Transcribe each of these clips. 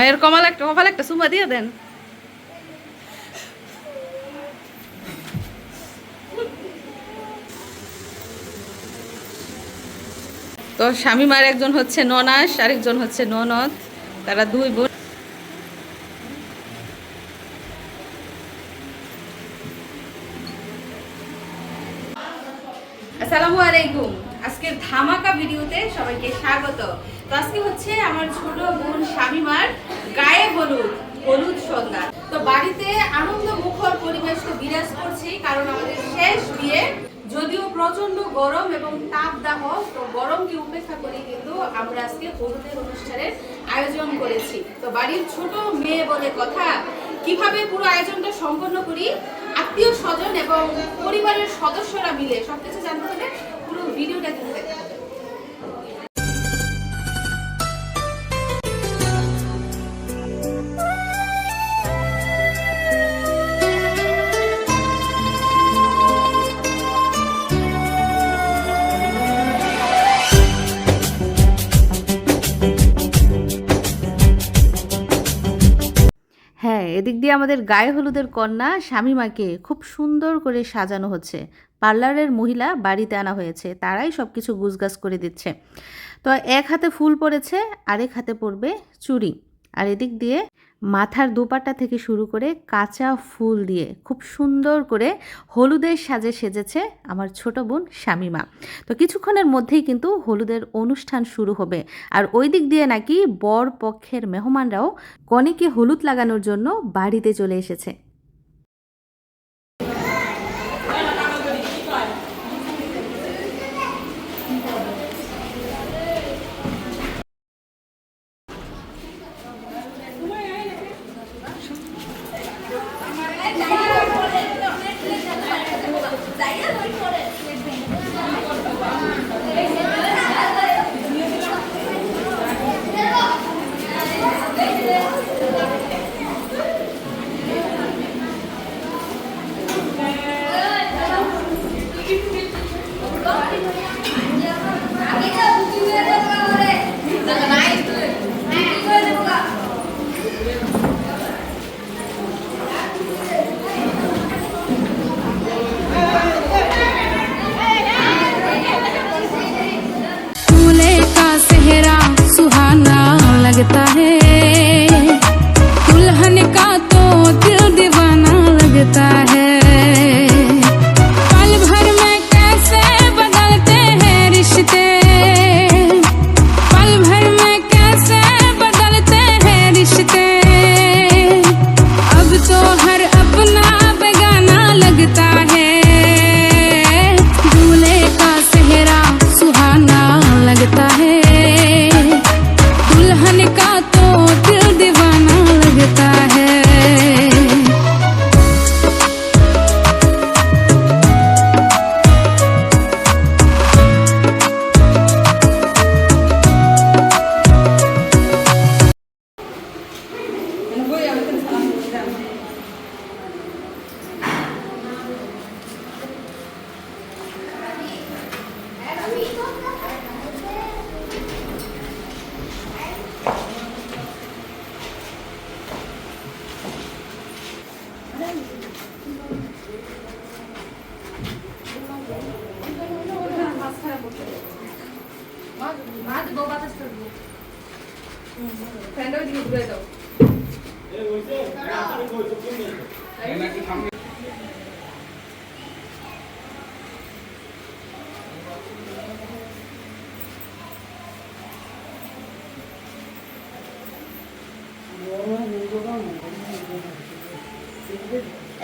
মায়ের কমাল একটা, কপাল একটা সুমা দিয়ে দেন। তো স্বামীমার একজন হচ্ছে ননাস, আরেকজন হচ্ছে ননদ, তারা দুই বোন। আসসালামু আলাইকুম। আজকের ধামাকা ভিডিওতে সবাইকে স্বাগত। আজকে হচ্ছে আমার ছোট বোন শামিমার গায়ে হলুদ হলুদ সন্ধ্যা তো বাড়িতে আনন্দ মুখর পরিবেশ তো বিরাজ করছে, কারণ আমাদের শেষ বিয়ে। যদিও প্রচণ্ড গরম এবং তাপদাহ তো গরমকে উপেক্ষা করে কিন্তু আমরা আজকে হলুদের অনুষ্ঠানের আয়োজন করেছি। তো বাড়ির ছোট মেয়ে বলে কথা, কীভাবে পুরো আয়োজনটা সম্পন্ন করি? আত্মীয় স্বজন এবং পরিবারের সদস্যরা মিলে সবকিছু জানতে হলে পুরো ভিডিওটা কিন্তু আমাদের গায়ে হলুদের কন্যা স্বামীমাকে খুব সুন্দর করে সাজানো হচ্ছে। পার্লারের মহিলা বাড়িতে আনা হয়েছে, তারাই সব কিছু গুছগাছ করে দিচ্ছে। তো এক হাতে ফুল পড়েছে, আরেক হাতে পড়বে চুড়ি। আর এদিক দিয়ে মাথার দুপাটা থেকে শুরু করে কাঁচা ফুল দিয়ে খুব সুন্দর করে হলুদের সাজে সেজেছে আমার ছোট বোন শামিমা। তো কিছুক্ষণের মধ্যেই কিন্তু হলুদের অনুষ্ঠান শুরু হবে। আর ওই দিক দিয়ে নাকি বর পক্ষের মেহমানরাও কনেকে হলুদ লাগানোর জন্য বাড়িতে চলে এসেছে।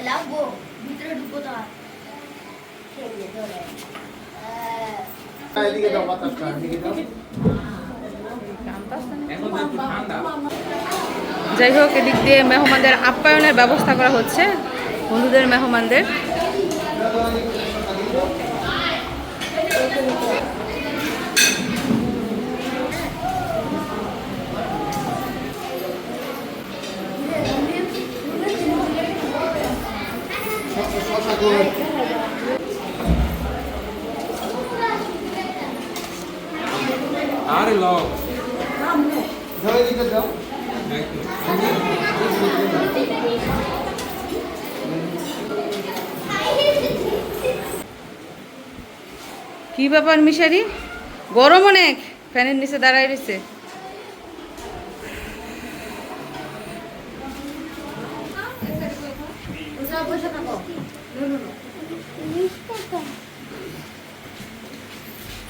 লাগবো ভিতরে ঢুকবো তো আর এদিকে দাও বাতাসটা এদিকে দাও যাই হোক এদিক দিয়ে মেহমানদের আপ্যায়নের ব্যবস্থা করা হচ্ছে বন্ধুদের মেহমানদের। আরে লও। কি ব্যাপার মিশারি? গরম অনেক। ফ্যানের নিচে দাঁড়ায় রয়েছে।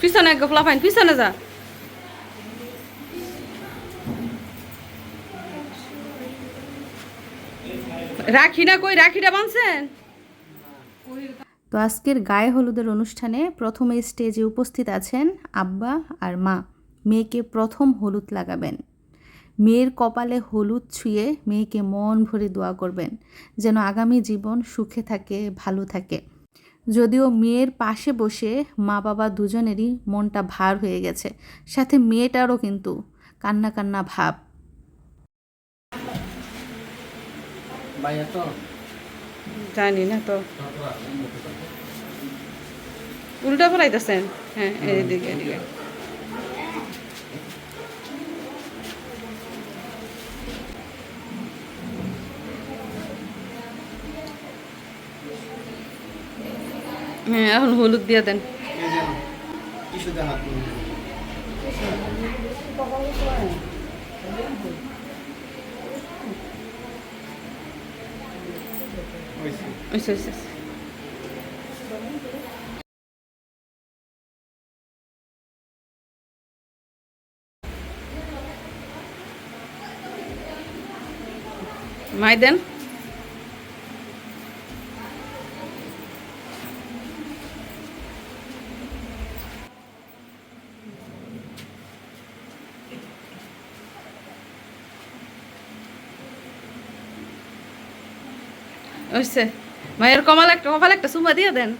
পিছনে গোপলা ফাইন পিছনে যা। রাখি না কই রাখিটা বানছেন? আজকের গায়ে হলুদের অনুষ্ঠানে প্রথমে স্টেজে উপস্থিত আছেন আব্বা আর মা। মেয়েকে প্রথম হলুদ লাগাবেন। মেয়ের কপালে হলুদ ছুঁয়ে মেয়েকে মন ভরে দোয়া করবেন যেন আগামী জীবন সুখে থাকে ভালো থাকে। যদিও মেয়ের পাশে বসে মা বাবা দুজনেরই মনটা ভার হয়ে গেছে সাথে মেয়েটারও কিন্তু কান্না কান্না ভাব। জানি না তো। উল্টা ফেলাইতেছেন? হ্যাঁ এদিকে এদিকে। হ্যাঁ এখন হলুদ দিয়ে দেন। এই মাই দেন। হচ্ছে মায়ের কমাল একটা কপাল একটা সুমা দিয়ে দেন।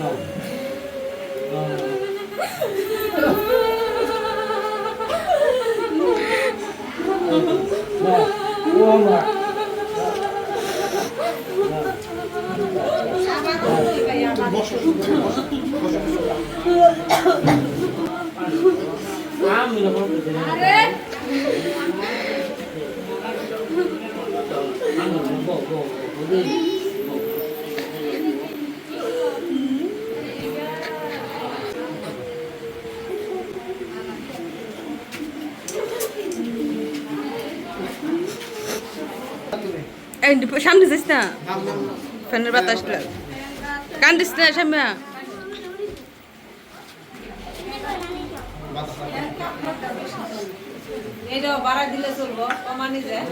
No. সামনে যাইস না। ফ্যানের বাতাস কান্দিস না সামনে। বাড়া দিলে চলবো কমানি যায়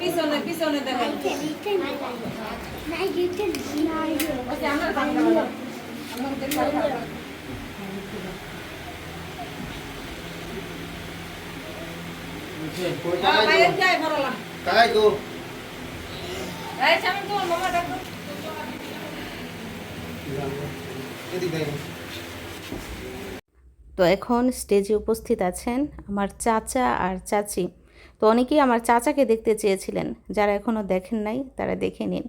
পিছনে পিছনে দেখেন কই টাকাই তো এখন স্টেজে উপস্থিত আছেন আমার চাচা আর চাচি। তো অনেকেই আমার চাচাকে দেখতে চেয়েছিলেন, যারা এখনও দেখেন নাই, তারা দেখে নিন।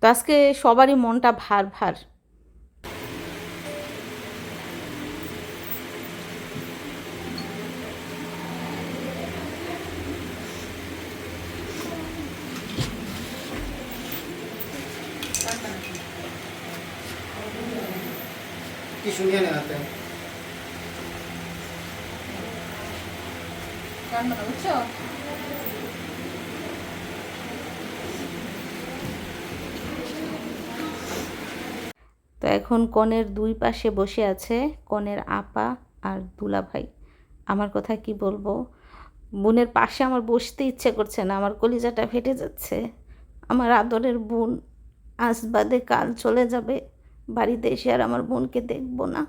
তো আজকে সবারই মনটা ভার ভার। নিয়ে নেন হাতে। বুঝছ? তো এখন কনের দুই পাশে বসে আছে কনের আপা আর দুলা ভাই আমার কথা কি বলব? বোনের পাশে আমার বসতে ইচ্ছে করছে না আমার কলিজাটা ফেটে যাচ্ছে। আমার আদরের বোন আজ বাদে কাল চলে যাবে। বাড়িতে এসে আর আমার বোনকে দেখব না।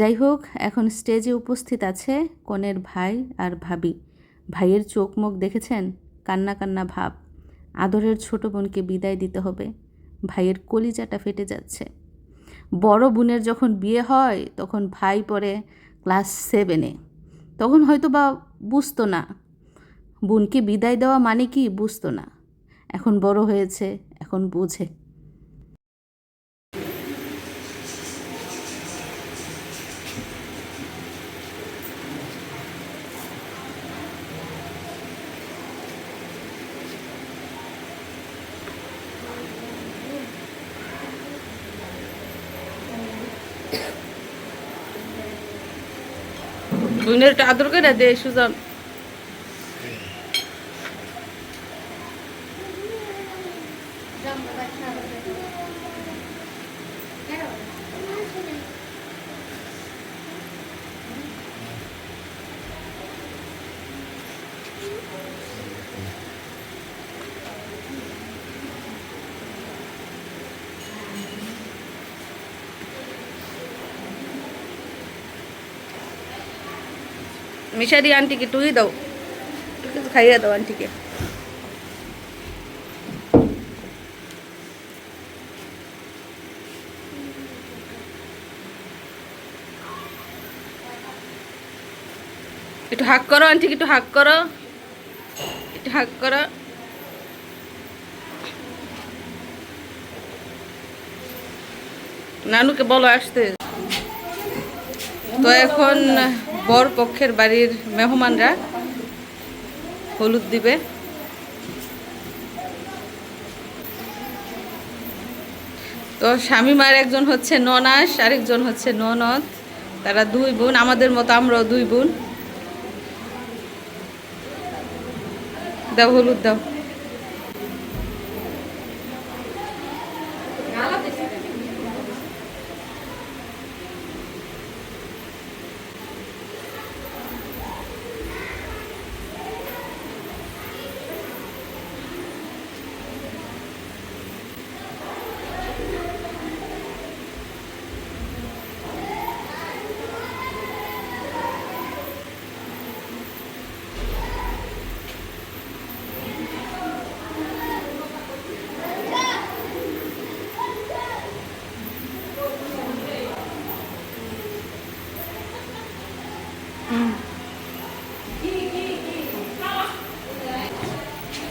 যাই হোক এখন স্টেজে উপস্থিত আছে কনের ভাই আর ভাবি। ভাইয়ের চোখ মুখ দেখেছেন? কান্না কান্না ভাব। আদরের ছোট বোনকে বিদায় দিতে হবে। ভাইয়ের কলিজাটা ফেটে যাচ্ছে। বড় বোনের যখন বিয়ে হয়, তখন ভাই পড়ে ক্লাস সেভেনে। তখন হয়তো বা বুঝতো না। বোনকে বিদায় দেওয়া মানে কি? বুঝতো না। এখন বড় হয়েছে, এখন বুঝে। বোনের একটু আদর করে দে সুজন। মিশারি আন্টিকে টুই দাও। কিছু খাইয়ে দাও আন্টিকে। একটু হাক করো আন্টিকে, একটু হাক করো। একটু হাক করো। নানুকে বলো আসতে। তো এখন বর পক্ষের বাড়ির মেহমানরা হলুদ দিবে। তো স্বামীমার একজন হচ্ছে ননাস, আরেকজন হচ্ছে ননদ। তারা দুই বোন, আমাদের মতো আমরাও দুই বোন। দাও হলুদ দাও।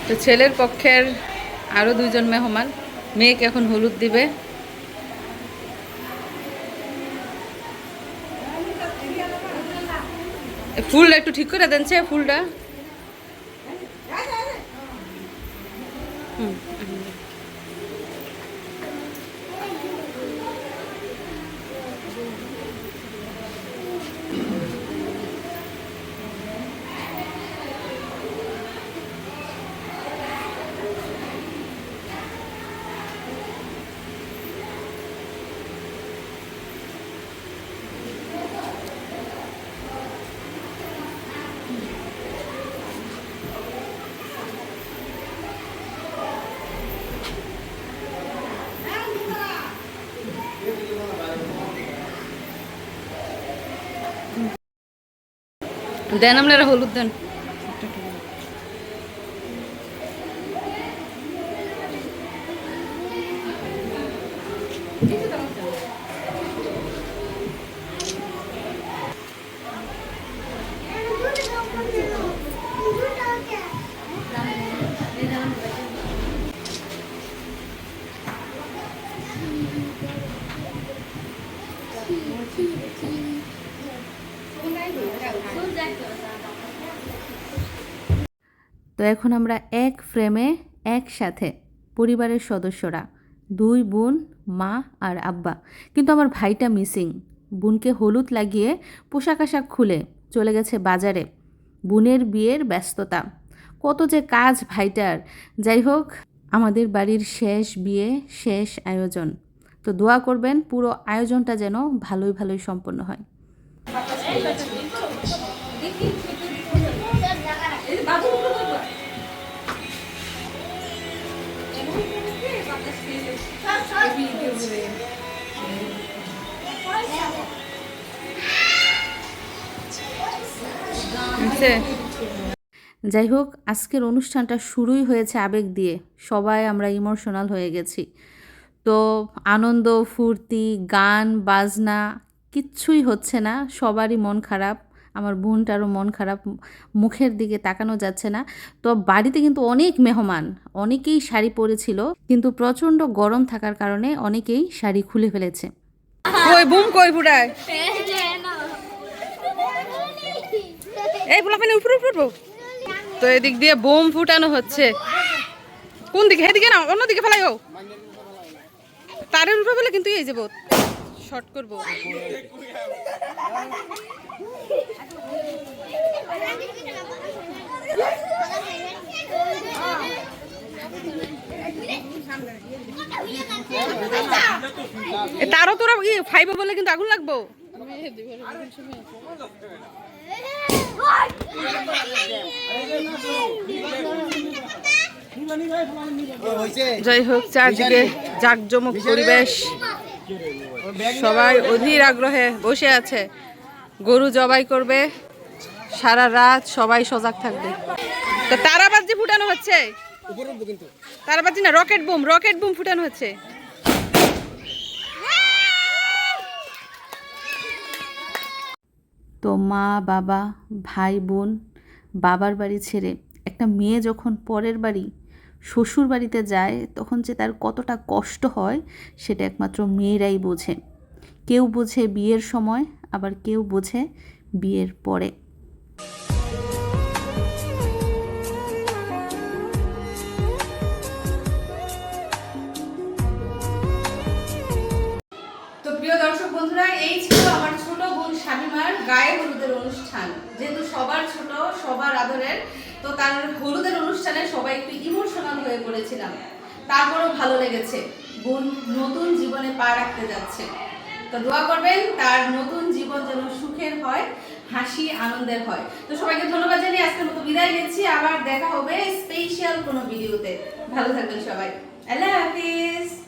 তো ছেলের পক্ষের আরও দুজন মেহমান। মেয়েকে এখন হলুদ দিবে। ফুল ফুলটা একটু ঠিক করে দেন ফুলটা। হুম, দেন আপনারা হলুদ দেন। তো এখন আমরা এক ফ্রেমে একসাথে পরিবারের সদস্যরা, দুই বোন, মা আর আব্বা। কিন্তু আমার ভাইটা মিসিং। বোনকে হলুদ লাগিয়ে পোশাক আশাক খুলে চলে গেছে বাজারে। বোনের বিয়ের ব্যস্ততা। কত যে কাজ ভাইটার। যাই হোক, আমাদের বাড়ির শেষ বিয়ে, শেষ আয়োজন। তো দোয়া করবেন, পুরো আয়োজনটা যেন ভালোই ভালোই সম্পন্ন হয়। যাই হোক আজকের অনুষ্ঠানটা শুরুই হয়েছে আবেগ দিয়ে। সবাই আমরা ইমোশনাল হয়ে গেছি। তো আনন্দ ফুর্তি গান বাজনা কিচ্ছুই হচ্ছে না সবারই মন খারাপ। আমার বোনটারও মন খারাপ মুখের দিকে তাকানো যাচ্ছে না। তো বাড়িতে কিন্তু অনেক মেহমান অনেকেই শাড়ি পরেছিল কিন্তু প্রচণ্ড গরম থাকার কারণে অনেকেই শাড়ি খুলে ফেলেছে। কই বুম কই ফুটায় এই ফুলাফানি উপরে উপরে উঠবো। তো এদিক দিয়ে বোম ফুটানো হচ্ছে। কোন দিকে? এদিকে না অন্য দিকে ফেলাই হোক। তারের উপরে বলে কিন্তু এই যাব শর্ট করব। তারও তোরা ই ফাইভে বলে কিন্তু আগুন লাগবো। যাই হোক, চারদিকে জাকজমক পরিবেশ। সবাই অধীর আগ্রহে বসে আছে। গরু জবাই করবে। সারা রাত সবাই সজাগ থাকবে। তারাবাজি ফুটানো হচ্ছে। তারাবাজি না, রকেট বুম রকেট বুম ফুটানো হচ্ছে। তো মা, বাবা, ভাই, বোন বাবার বাড়ি ছেড়ে একটা মেয়ে যখন পরের বাড়ি, শ্বশুর বাড়িতে যায়, তখন যে তার কতটা কষ্ট হয় সেটা একমাত্র মেয়েরাই বোঝে। কেউ বোঝে বিয়ের সময়, আবার কেউ বোঝে বিয়ের পরে। গায়ে হলুদের অনুষ্ঠান। যেহেতু সবার ছোট, সবার আদরের, তো তার হলুদের অনুষ্ঠানে সবাই একটু ইমোশনাল হয়ে পড়েছিলাম। তারপরও ভালো লেগেছে। বোন নতুন জীবনে পা রাখতে যাচ্ছে। তো দোয়া করবেন, তার নতুন জীবন যেন সুখের হয়, হাসি, আনন্দের হয়। তো সবাইকে ধন্যবাদ জানিয়ে আজকের মতো বিদায় নিচ্ছি। আবার দেখা হবে স্পেশাল কোনো ভিডিওতে ভালো থাকবেন সবাই। আল্লাহ হাফিজ।